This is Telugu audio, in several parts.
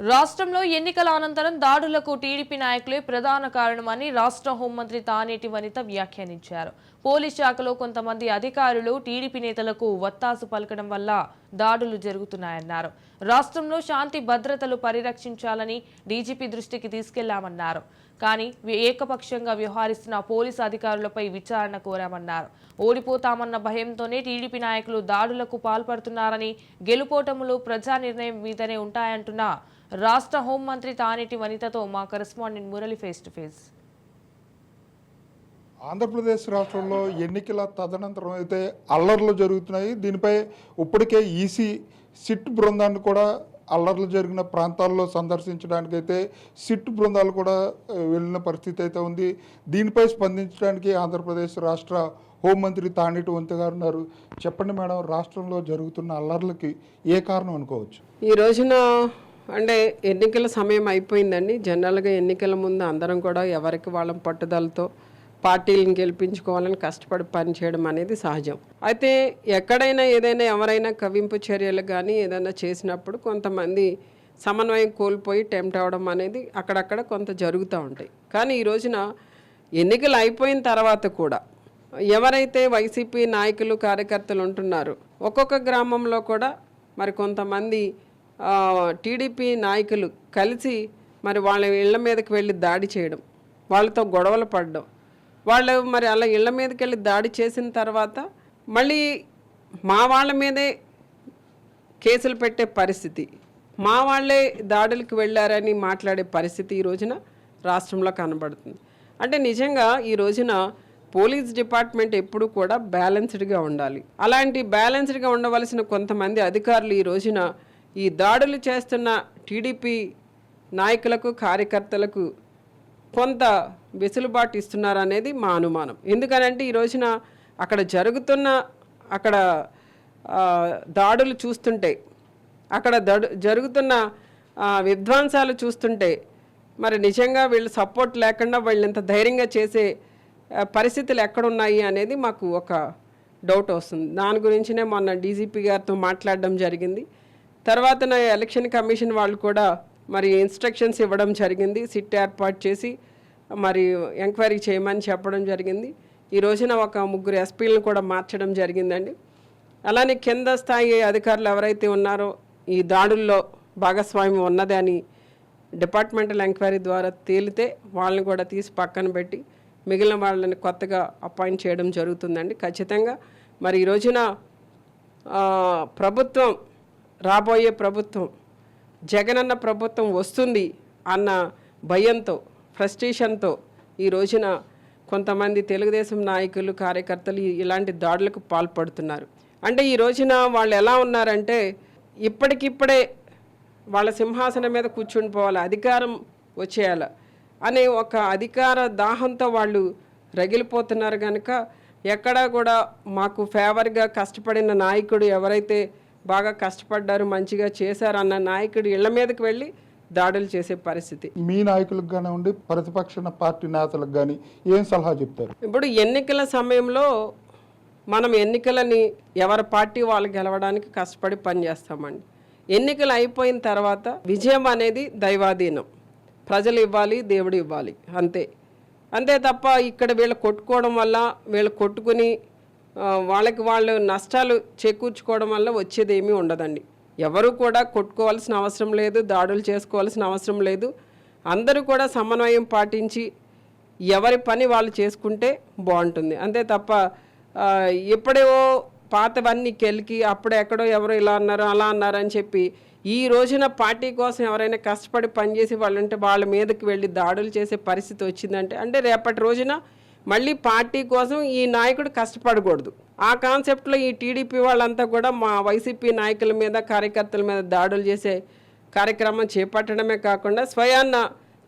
రాష్ట్రంలో ఎన్నికల అనంతరం దాడులకు టీడీపీ నాయకులే ప్రధాన కారణమని రాష్ట్ర హోంమంత్రి తానేటి వనిత వ్యాఖ్యానించారు. పోలీస్ శాఖలో కొంతమంది అధికారులు టీడీపీ నేతలకు వత్తాసు పలకడం వల్ల దాడులు జరుగుతున్నాయన్నారు. రాష్ట్రంలో శాంతి భద్రతలు పరిరక్షించాలని డీజీపీ దృష్టికి తీసుకెళ్ళామన్నారు. కానీ ఏకపక్షంగా వ్యవహరిస్తున్న పోలీసు అధికారులపై విచారణ కోరామన్నారు. ఓడిపోతామన్న భయంతోనే టీడీపీ నాయకులు దాడులకు పాల్పడుతున్నారని గెలుపోటములు ప్రజా నిర్ణయం మీదనే ఉంటాయంటున్న రాష్ట్ర హోంమంత్రి తానేటి వనితతో మా correspondent Murali face to face. Andhra Pradesh రాష్ట్రంలో ఎన్నికల తదనంతరం అయితే అల్లర్లు జరుగుతున్నాయి. దీనిపై ఇప్పటికే ఈసీ సిట్ బృందాన్ని కూడా అల్లర్లు జరిగిన ప్రాంతాల్లో సందర్శించడానికైతే సిట్ బృందాలు కూడా వెళ్ళిన పరిస్థితి అయితే ఉంది. దీనిపై స్పందించడానికి ఆంధ్రప్రదేశ్ రాష్ట్ర హోంమంత్రి తానేటి వంతు గారు ఉన్నారు. చెప్పండి మేడం రాష్ట్రంలో జరుగుతున్న అల్లర్లకి ఏ కారణం అనుకోవచ్చు? ఈ రోజున అంటే ఎన్నికల సమయం అయిపోయిందండి. జనరల్గా ఎన్నికల ముందు అందరం కూడా ఎవరికి వాళ్ళ పట్టుదలతో పార్టీలను గెలిపించుకోవాలని కష్టపడి పనిచేయడం అనేది సహజం. అయితే ఎక్కడైనా ఏదైనా ఎవరైనా కవింపు చర్యలు కానీ ఏదైనా చేసినప్పుడు కొంతమంది సమన్వయం కోల్పోయి టెంప్ట్ అవడం అనేది అక్కడక్కడ కొంత జరుగుతూ ఉంటాయి. కానీ ఈ రోజున ఎన్నికలు అయిపోయిన తర్వాత కూడా ఎవరైతే వైసీపీ నాయకులు కార్యకర్తలు ఉంటున్నారో ఒక్కొక్క గ్రామంలో కూడా మరి కొంతమంది టీడీపీ నాయకులు కలిసి మరి వాళ్ళ ఇళ్ళ మీదకి వెళ్ళి దాడి చేయడం వాళ్ళతో గొడవలు పడడం వాళ్ళు మరి అలా ఇళ్ళ మీదకి వెళ్ళి దాడి చేసిన తర్వాత మళ్ళీ మా వాళ్ళ మీదే కేసులు పెట్టే పరిస్థితి. మా వాళ్ళే దాడులకు వెళ్ళారని మాట్లాడే పరిస్థితి ఈ రోజున రాష్ట్రంలో కనబడుతుంది. అంటే నిజంగా ఈ రోజున పోలీస్ డిపార్ట్మెంట్ ఎప్పుడూ కూడా బ్యాలెన్స్డ్గా ఉండాలి. అలాంటి బ్యాలెన్స్డ్గా ఉండవలసిన కొంతమంది అధికారులు ఈ రోజున ఈ దాడులు చేస్తున్న టీడీపీ నాయకులకు కార్యకర్తలకు కొంత వెసులుబాటు ఇస్తున్నారు అనేది మా అనుమానం. ఎందుకనంటే ఈ రోజున అక్కడ జరుగుతున్న అక్కడ దాడులు చూస్తుంటే అక్కడ దడు జరుగుతున్న విధ్వంసాలు చూస్తుంటే మరి నిజంగా వీళ్ళు సపోర్ట్ లేకుండా వీళ్ళు ఇంత ధైర్యంగా చేసే పరిస్థితులు ఎక్కడున్నాయి అనేది మాకు ఒక డౌట్ వస్తుంది. దాని గురించినే మొన్న డీజీపీ గారితో మాట్లాడడం జరిగింది. తర్వాత నా ఎలక్షన్ కమిషన్ వాళ్ళు కూడా మరి ఇన్స్ట్రక్షన్స్ ఇవ్వడం జరిగింది. సిట్ ఏర్పాటు చేసి మరి ఎంక్వైరీ చేయమని చెప్పడం జరిగింది. ఈ రోజున ఒక ముగ్గురు ఎస్పీలను కూడా మార్చడం జరిగిందండి. అలానే కింద స్థాయి అధికారులు ఎవరైతే ఉన్నారో ఈ దాడుల్లో భాగస్వామ్యం ఉన్నది అని డిపార్ట్మెంటల్ ఎంక్వైరీ ద్వారా తేలితే వాళ్ళని కూడా తీసి పక్కన పెట్టి మిగిలిన వాళ్ళని కొత్తగా అపాయింట్ చేయడం జరుగుతుందండి. ఖచ్చితంగా మరి ఈ రోజున ప్రభుత్వం రాబోయే ప్రభుత్వం జగనన్న ప్రభుత్వం వస్తుంది అన్న భయంతో ఫ్రస్ట్రేషన్తో ఈ రోజున కొంతమంది తెలుగుదేశం నాయకులు కార్యకర్తలు ఇలాంటి దాడులకు పాల్పడుతున్నారు. అంటే ఈ రోజున వాళ్ళు ఎలా ఉన్నారంటే ఇప్పటికిప్పుడే వాళ్ళ సింహాసనం మీద కూర్చుని పోవాలి అధికారం వచ్చేయాల అనే ఒక అధికార దాహంతో వాళ్ళు రగిలిపోతున్నారు కనుక ఎక్కడా కూడా మాకు ఫేవర్గా కష్టపడిన నాయకుడు ఎవరైతే బాగా కష్టపడ్డారు మంచిగా చేశారు అన్న నాయకుడు ఇళ్ళ మీదకి వెళ్ళి దాడులు చేసే పరిస్థితి. మీ నాయకులకు కానివ్వండి ప్రతిపక్ష పార్టీ నేతలకు కానీ ఏం సలహా చెప్తారు? ఇప్పుడు ఎన్నికల సమయంలో మనం ఎన్నికలని ఎవరి పార్టీ వాళ్ళు గెలవడానికి కష్టపడి పనిచేస్తామండి ఎన్నికలు అయిపోయిన తర్వాత విజయం అనేది దైవాధీనం. ప్రజలు ఇవ్వాలి దేవుడు ఇవ్వాలి అంతే. అంతే తప్ప ఇక్కడ వీళ్ళు కొట్టుకోవడం వల్ల వీళ్ళు కొట్టుకుని వాళ్ళకి వాళ్ళు నష్టాలు చేకూర్చుకోవడం వల్ల వచ్చేది ఏమీ ఉండదండి. ఎవరు కూడా కొట్టుకోవాల్సిన అవసరం లేదు దాడులు చేసుకోవాల్సిన అవసరం లేదు. అందరూ కూడా సమన్వయం పాటించి ఎవరి పని వాళ్ళు చేసుకుంటే బాగుంటుంది. అంతే తప్ప ఎప్పుడేవో పాతవన్నీ కెలికి అప్పుడు ఎక్కడో ఎవరో ఇలా అన్నారు అలా అన్నారు అని చెప్పి ఈ రోజున పార్టీ కోసం ఎవరైనా కష్టపడి పనిచేసి వాళ్ళంటే వాళ్ళ మీదకి వెళ్ళి దాడులు చేసే పరిస్థితి వచ్చిందంటే అంటే రేపటి రోజున మళ్ళీ పార్టీ కోసం ఈ నాయకుడు కష్టపడకూడదు. ఆ కాన్సెప్ట్లో ఈ టీడీపీ వాళ్ళంతా కూడా మా వైసీపీ నాయకుల మీద కార్యకర్తల మీద దాడులు చేసే కార్యక్రమం చేపట్టడమే కాకుండా స్వయాన్న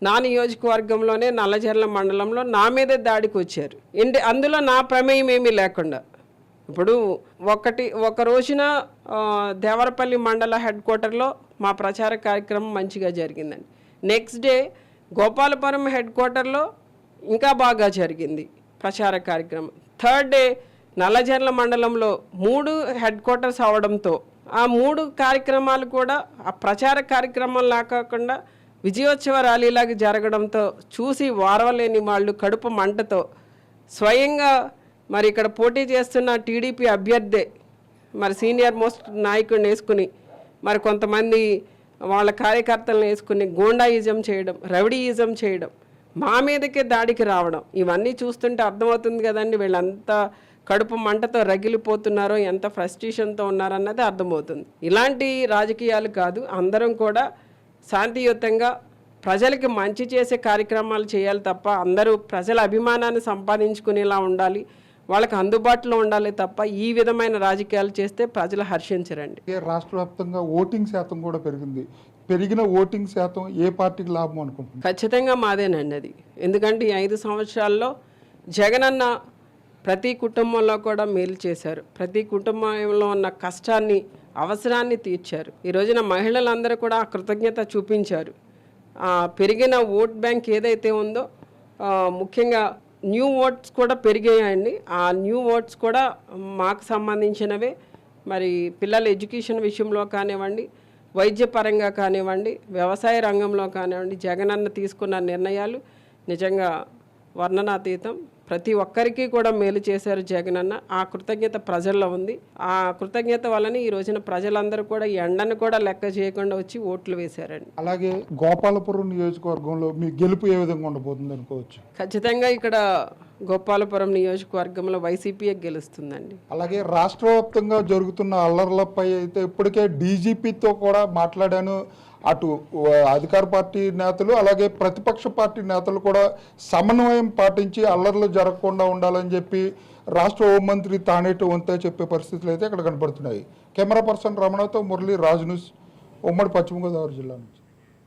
నా నియోజకవర్గంలోనే నల్లజర్ల మండలంలో నా మీదే దాడికి వచ్చారు. ఇంటి అందులో నా ప్రమేయం ఏమీ లేకుండా. ఇప్పుడు ఒకటి ఒక రోజున దేవరపల్లి మండల హెడ్ క్వార్టర్లో మా ప్రచార కార్యక్రమం మంచిగా జరిగిందండి. నెక్స్ట్ డే గోపాలపురం హెడ్ క్వార్టర్లో ఇంకా బాగా జరిగింది ప్రచార కార్యక్రమం. థర్డ్ డే నల్లజర్ల మండలంలో మూడు హెడ్ క్వార్టర్స్ అవడంతో ఆ మూడు కార్యక్రమాలు కూడా ఆ ప్రచార కార్యక్రమంలా కాకుండా విజయోత్సవ ర్యాలీలాగా జరగడంతో చూసి వారవలేని వాళ్ళు కడుపు మంటతో స్వయంగా మరి ఇక్కడ పోటీ చేస్తున్న టీడీపీ అభ్యర్థే మరి సీనియర్ మోస్ట్ నాయకుడిని వేసుకుని మరి కొంతమంది వాళ్ళ కార్యకర్తలను వేసుకుని గోండాయిజం చేయడం రౌడీయిజం చేయడం మా మీదకే దాడికి రావడం. ఇవన్నీ చూస్తుంటే అర్థమవుతుంది కదండి వీళ్ళంతా కడుపు మంటతో రగిలిపోతున్నారో ఎంత ఫ్రస్ట్రేషన్తో ఉన్నారన్నది అర్థమవుతుంది. ఇలాంటి రాజకీయాలు కాదు అందరం కూడా శాంతియుతంగా ప్రజలకి మంచి చేసే కార్యక్రమాలు చేయాలి తప్ప అందరూ ప్రజల అభిమానాన్ని సంపాదించుకునేలా ఉండాలి వాళ్ళకి అందుబాటులో ఉండాలి తప్ప ఈ విధమైన రాజకీయాలు చేస్తే ప్రజలు హర్షించరండి. రాష్ట్ర వ్యాప్తంగా ఓటింగ్ శాతం కూడా పెరిగింది. పెరిగిన ఓటింగ్ శాతం ఏ పార్టీకి లాభం అనుకుంటున్నారు? ఖచ్చితంగా మాదేనండి అది. ఎందుకంటే ఈ ఐదు సంవత్సరాల్లో జగనన్న ప్రతి కుటుంబంలో కూడా మేలు చేశారు. ప్రతి కుటుంబంలో ఉన్న కష్టాన్ని అవసరాన్ని తీర్చారు. ఈ రోజున మహిళలందరూ కూడా ఆ కృతజ్ఞత చూపించారు. పెరిగిన ఓట్ బ్యాంక్ ఏదైతే ఉందో ముఖ్యంగా న్యూ ఓట్స్ కూడా పెరిగాయండి. ఆ న్యూ ఓట్స్ కూడా మాకు సంబంధించినవే. మరి పిల్లల ఎడ్యుకేషన్ విషయంలో కానివ్వండి వైద్యపరంగా కానివ్వండి వ్యవసాయ రంగంలో కానివ్వండి జగనన్న తీసుకున్న నిర్ణయాలు నిజంగా వర్ణనాతీతం. ప్రతి ఒక్కరికి కూడా మేలు చేశారు జగనన్న ఆ కృతజ్ఞత ప్రజల్లో ఉంది. ఆ కృతజ్ఞత వలన ఈ రోజున ప్రజలందరూ కూడా ఎండను కూడా లెక్క చేయకుండా వచ్చి ఓట్లు వేశారండి. అలాగే గోపాలపురం నియోజకవర్గంలో మీ గెలుపు ఏ విధంగా ఉండబోతుంది అనుకోవచ్చు? ఖచ్చితంగా ఇక్కడ గోపాలపురం నియోజకవర్గంలో వైసీపీయే గెలుస్తుందండి. అలాగే రాష్ట్ర వ్యాప్తంగా జరుగుతున్న అల్లర్లపై అయితే ఇప్పటికే డీజీపీతో కూడా మాట్లాడాను. అటు అధికార పార్టీ నేతలు అలాగే ప్రతిపక్ష పార్టీ నేతలు కూడా సమన్వయం పాటించి అల్లర్లు జరగకుండా ఉండాలని చెప్పి రాష్ట్ర హోంమంత్రి తానేటి వంతే చెప్పే పరిస్థితులు అయితే ఇక్కడ కనబడుతున్నాయి కెమెరా పర్సన్ రమణతో మురళి రాజ్ న్యూస్ ఉమ్మడి పశ్చిమ గోదావరి జిల్లా నుంచి.